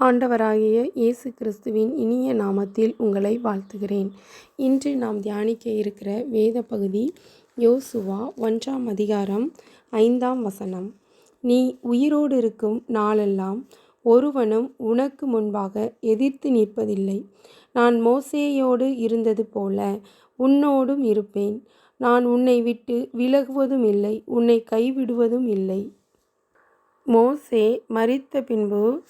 ஆண்டவராகிய இயேசு கிறிஸ்துவின் இனிய நாமத்தில் உங்களை வாழ்த்துகிறேன். இன்று நாம் தியானிக்க இருக்கிற வேத பகுதி யோசுவா ஒன்றாம் அதிகாரம் ஐந்தாம் வசனம். நீ உயிரோடு இருக்கும் நாளெல்லாம் ஒருவனும் உனக்கு முன்பாக எதிர்த்து நிற்பதில்லை. நான் மோசேயோடு இருந்தது போல உன்னோடும் இருப்பேன். நான் உன்னை விட்டு விலகுவதும் இல்லை உன்னை கைவிடுவதும் இல்லை. மோசே மறித்த பின்பு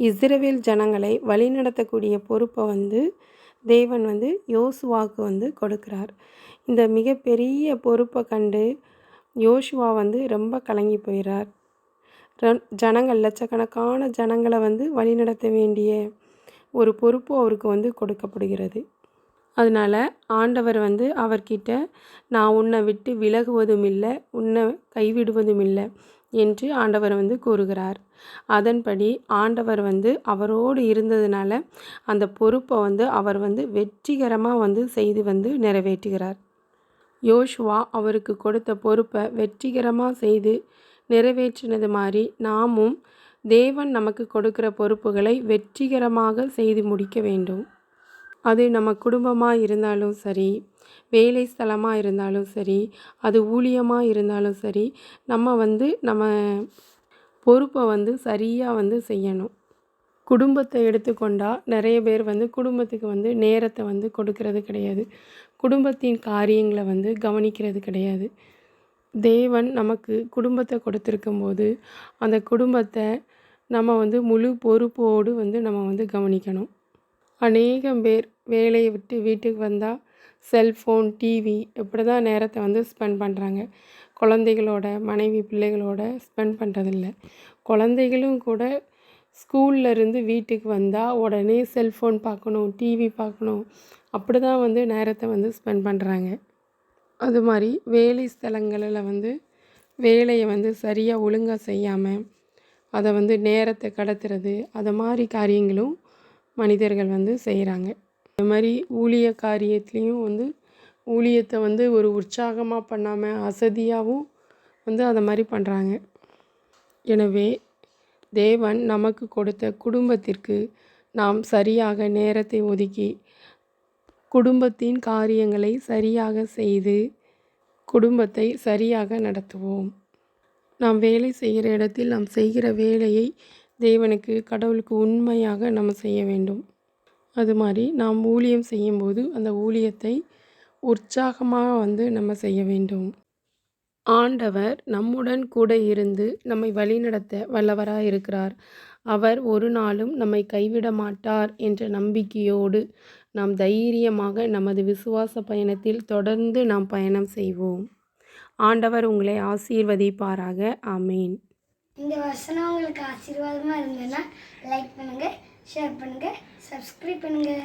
இஸ்ரவேல் ஜனங்களை வழிநடத்தக்கூடிய பொறுப்பை வந்து தேவன் வந்து யோசுவாவுக்கு வந்து கொடுக்குறார். இந்த மிகப்பெரிய பொறுப்பை கண்டு யோசுவா வந்து ரொம்ப கலங்கி போயிறார். ஜனங்கள் லட்சக்கணக்கான ஜனங்களை வந்து வழிநடத்த வேண்டிய ஒரு பொறுப்பு அவருக்கு வந்து கொடுக்கப்படுகிறது. அதனால் ஆண்டவர் வந்து அவர்கிட்ட நான் உன்னை விட்டு விலகுவதும் இல்லை உன்னை கைவிடுவதும் இல்லை என்று ஆண்டவர் வந்து கூறுகிறார். அதன்படி ஆண்டவர் வந்து அவரோடு இருந்ததுனால அந்த பொறுப்பை வந்து அவர் வந்து வெற்றிகரமாக வந்து செய்து வந்து நிறைவேற்றுகிறார். யோஷுவா அவருக்கு கொடுத்த பொறுப்பை வெற்றிகரமாக செய்து நிறைவேற்றினது மாதிரி நாமும் தேவன் நமக்கு கொடுக்கிற பொறுப்புகளை வெற்றிகரமாக செய்து முடிக்க வேண்டும். அது நம்ம குடும்பமாக இருந்தாலும் சரி வேலை ஸ்தலமாக இருந்தாலும் சரி அது ஊழியமாக இருந்தாலும் சரி நம்ம வந்து நம்ம பொறுப்பை வந்து சரியாக வந்து செய்யணும். குடும்பத்தை எடுத்துக்கொண்டால் நிறைய பேர் வந்து குடும்பத்துக்கு வந்து நேரத்தை வந்து கொடுக்கறது கிடையாது. குடும்பத்தின் காரியங்களை வந்து கவனிக்கிறது கிடையாது. தேவன் நமக்கு குடும்பத்தை கொடுத்துருக்கும் போது அந்த குடும்பத்தை நம்ம வந்து முழு பொறுப்போடு வந்து நம்ம வந்து கவனிக்கணும். அநேகம் பேர் வேலையை விட்டு வீட்டுக்கு வந்தால் செல்ஃபோன் டிவி இப்படி தான் நேரத்தை வந்து ஸ்பெண்ட் பண்ணுறாங்க குழந்தைகளோட மனைவி பிள்ளைகளோட ஸ்பெண்ட் பண்ணுறதில்ல குழந்தைகளும் கூட ஸ்கூல்ல இருந்து வீட்டுக்கு வந்தால் உடனே செல்ஃபோன் பார்க்கணும் டிவி பார்க்கணும். அப்படி தான் வந்து நேரத்தை வந்து ஸ்பெண்ட் பண்ணுறாங்க அது மாதிரி வேலை ஸ்தலங்களில் வந்து வேலையை வந்து சரியாக ஒழுங்காக செய்யாமல் அதை வந்து நேரத்தை கடத்துறது அதை மாதிரி காரியங்களும் மனிதர்கள் வந்து செய்கிறாங்க அது மாதிரி ஊழிய காரியத்துலேயும் வந்து ஊழியத்தை வந்து ஒரு உற்சாகமாக பண்ணாமல் அசதியாகவும் வந்து அதை மாதிரி பண்ணுறாங்க எனவே தேவன் நமக்கு கொடுத்த குடும்பத்திற்கு நாம் சரியாக நேரத்தை ஒதுக்கி குடும்பத்தின் காரியங்களை சரியாக செய்து குடும்பத்தை சரியாக நடத்துவோம். நாம் வேலை செய்கிற இடத்தில் நாம் செய்கிற வேலையை தேவனுக்கு கடவுளுக்கு உண்மையாக நம்ம செய்ய வேண்டும். அது மாதிரி நாம் ஊழியம் செய்யும்போது அந்த ஊழியத்தை உற்சாகமாக வந்து நம்ம செய்ய வேண்டும். ஆண்டவர் நம்முடன் கூட இருந்து நம்மை வழிநடத்த வல்லவராக இருக்கிறார். அவர் ஒரு நாளும் நம்மை கைவிட மாட்டார் என்ற நம்பிக்கையோடு நாம் தைரியமாக நமது விசுவாச பயணத்தில் தொடர்ந்து நாம் பயணம் செய்வோம். ஆண்டவர் உங்களை ஆசீர்வதிப்பாராக. ஆமேன். இந்த வசனம் உங்களுக்கு ஆசீர்வாதமாக இருந்ததுன்னா லைக் பண்ணுங்கள் ஷேர் பண்ணுங்கள் சப்ஸ்கிரைப் பண்ணுங்கள்